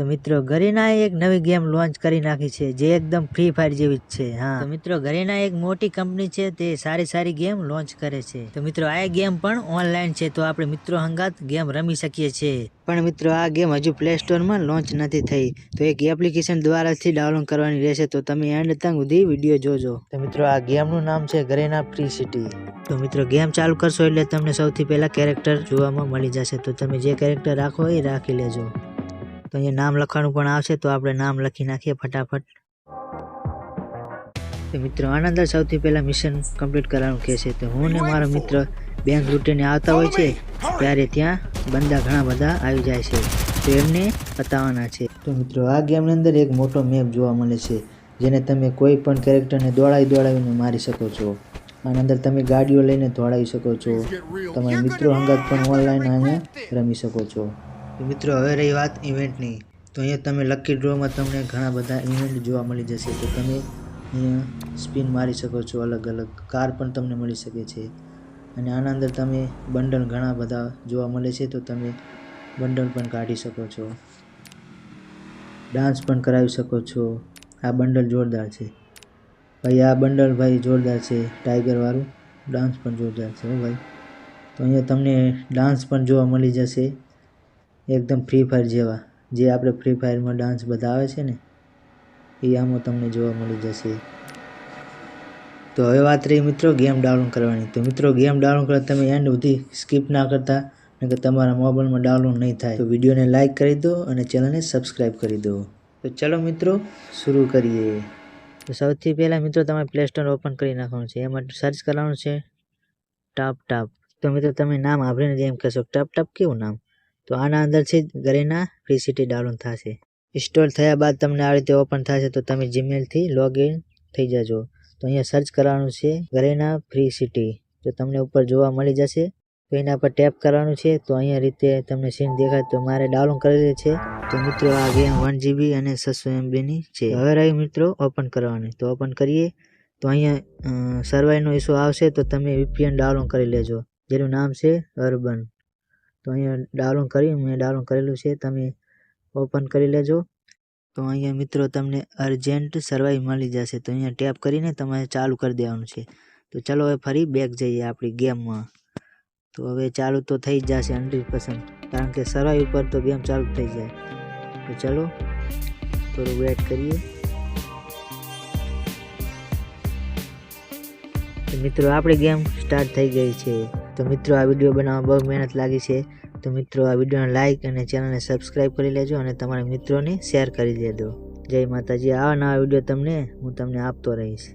તો મિત્રો, ગરીનાએ એક નવી ગેમ લોન્ચ કરી નાખી છે, જે એકદમ ફ્રી ફાયર જેવી જ છે, હા. તો મિત્રો ગરીના એક મોટી કંપની છે, તે સારી સારી ગેમ લોન્ચ કરે છે. તો મિત્રો, આ ગેમ પણ ઓનલાઈન છે, તો આપણે મિત્રો હંગાત ગેમ રમી શકીએ છીએ. પણ મિત્રો, આ ગેમ હજુ પ્લે સ્ટોરમાં લોન્ચ નથી થઈ. તો એક એપ્લિકેશન દ્વારાથી ડાઉનલોડ કરવાની રહેશે, તો તમે એન્ડ તંગ સુધી વીડિયો જોજો. તો મિત્રો, આ ગેમનું નામ છે ગરેના ફ્રી સિટી તો મિત્રો, ગેમ ચાલુ કરશો એટલે તમને સૌથી પહેલા કેરેક્ટર જોવામાં મળી જશે. તો તમે જે કેરેક્ટર રાખો એ રાખી લેજો. તો અહીંયા નામ લખવાનું પણ આવશે, તો આપણે નામ લખી નાખીએ ફટાફટ. તો મિત્રો, આનંદ સૌથી પહેલાં મિશન કમ્પ્લીટ કરવાનું કહે છે. તો હું ને મારો મિત્ર બેંક લૂંટીને આવતા હોય છે, ત્યારે ત્યાં બંદા ઘણા બધા આવી જાય છે. તો એમને બતાવવાના છે. તો મિત્રો, આ ગેમની અંદર એક મોટો મેપ જોવા મળે છે, જેને તમે કોઈ પણ કેરેક્ટરને દોડાવી દોડાવીને મારી શકો છો. આની અંદર તમે ગાડીઓ લઈને દોડાવી શકો છો. તમારા મિત્રો હંગાત પણ ઓનલાઈન અહીંયા રમી શકો છો. મિત્રો, હવે રહી વાત ઇવેન્ટની તો અહીંયા તમે લકી ડ્રોમાં તમને ઘણા બધા ઇવેન્ટ જોવા મળી જશે. તો તમે અહીંયા સ્પિન મારી શકો છો અલગ અલગ. કાર પણ તમને મળી શકે છે. અને આના અંદર તમે બંડલ ઘણા બધા જોવા મળે છે. તો તમે બંડલ પણ કાઢી શકો છો. ડાન્સ પણ કરાવી શકો છો. આ બંડલ જોરદાર છે. ભાઈ, આ બંડલ ભાઈ જોરદાર છે. ટાઈગરવાળું ડાન્સ પણ જોરદાર છે હો ભાઈ. તો અહીંયા તમને ડાન્સ પણ જોવા મળી જશે. એકદમ ફ્રી ફાયર જેવા. જે આપણે ફ્રી ફાયરમાં ડાન્સ બધા આવે છે ને, એ આમાં તમને જોવા મળી જશે. તો હવે વાત રહી મિત્રો ગેમ ડાઉનલોડ કરવાની. તો મિત્રો ગેમ ડાઉનલોડ કરવા તમે એન્ડ સુધી સ્કીપ ના કરતા કે તમારા મોબાઈલમાં ડાઉનલોડ નહીં થાય. તો વિડીયોને લાઇક કરી દો અને ચેનલને સબસ્ક્રાઈબ કરી દો. તો ચલો મિત્રો, શરૂ કરીએ. તો સૌથી પહેલાં મિત્રો તમારે પ્લે સ્ટોર ઓપન કરી નાખવાનું છે. એમાં સર્ચ કરવાનું છે ટાપ ટાપ તો મિત્રો તમે નામ સાંભળીને જ એમ કહેશો ટપ ટપ કેવું નામ? તો આના અંદરથી જ ફ્રી સિટી ડાઉનલોડ થશે. ઇન્સ્ટોલ થયા બાદ તમને આ રીતે ઓપન થશે તો તમે જીમેલથી લોગિન થઈ જજો. તો અહીંયા સર્ચ કરવાનું છે ગરેના ફ્રી સિટી તો તમને ઉપર જોવા મળી જશે, તો એના પર ટેપ કરવાનું છે. તો અહીંયા રીતે તમને સીન દેખાય તો મારે ડાઉનલોડ કરેલી છે. તો મિત્રો, આ ગેમ વન જીબી અને છસો એમબીની છે. હવે રહી મિત્રો ઓપન કરવાની. તો ઓપન કરીએ. તો અહીંયા સર્વાઈનો ઇસ્યુ આવશે તો તમે વીપીએન ડાઉનલોડ કરી લેજો. જેનું નામ છે અર્બન. તો અહીંયા ડાઉનલોડ કરી, મેં ડાઉનલોડ કરેલું છે, તમે ઓપન કરી લેજો. તો અહીંયા મિત્રો તમને અર્જન્ટ સર્વાઈવ મળી જશે. તો અહીંયા ટેપ કરીને તમારે ચાલુ કરી દેવાનું છે. તો ચલો હવે ફરી બેક જઈએ આપણી ગેમમાં તો હવે ચાલુ તો થઈ જશે હંડ્રેડ પર્સન્ટ કારણ કે સર્વાઈવ ઉપર તો ગેમ ચાલુ થઈ જાય. તો ચલો થોડું વેટ કરીએ. મિત્રો આપણી ગેમ સ્ટાર્ટ થઈ ગઈ છે. તો મિત્રો, આ વીડિયો બનાવવા બહુ મહેનત લાગી છે. તો મિત્રો, આ વિડીયોને લાઇક અને ચેનલને સબસ્ક્રાઈબ કરી લેજો અને તમારા મિત્રોને શેર કરી દેજો. જય માતાજી. આવા નવા વીડિયો તમને હું તમને આપતો રહીશ.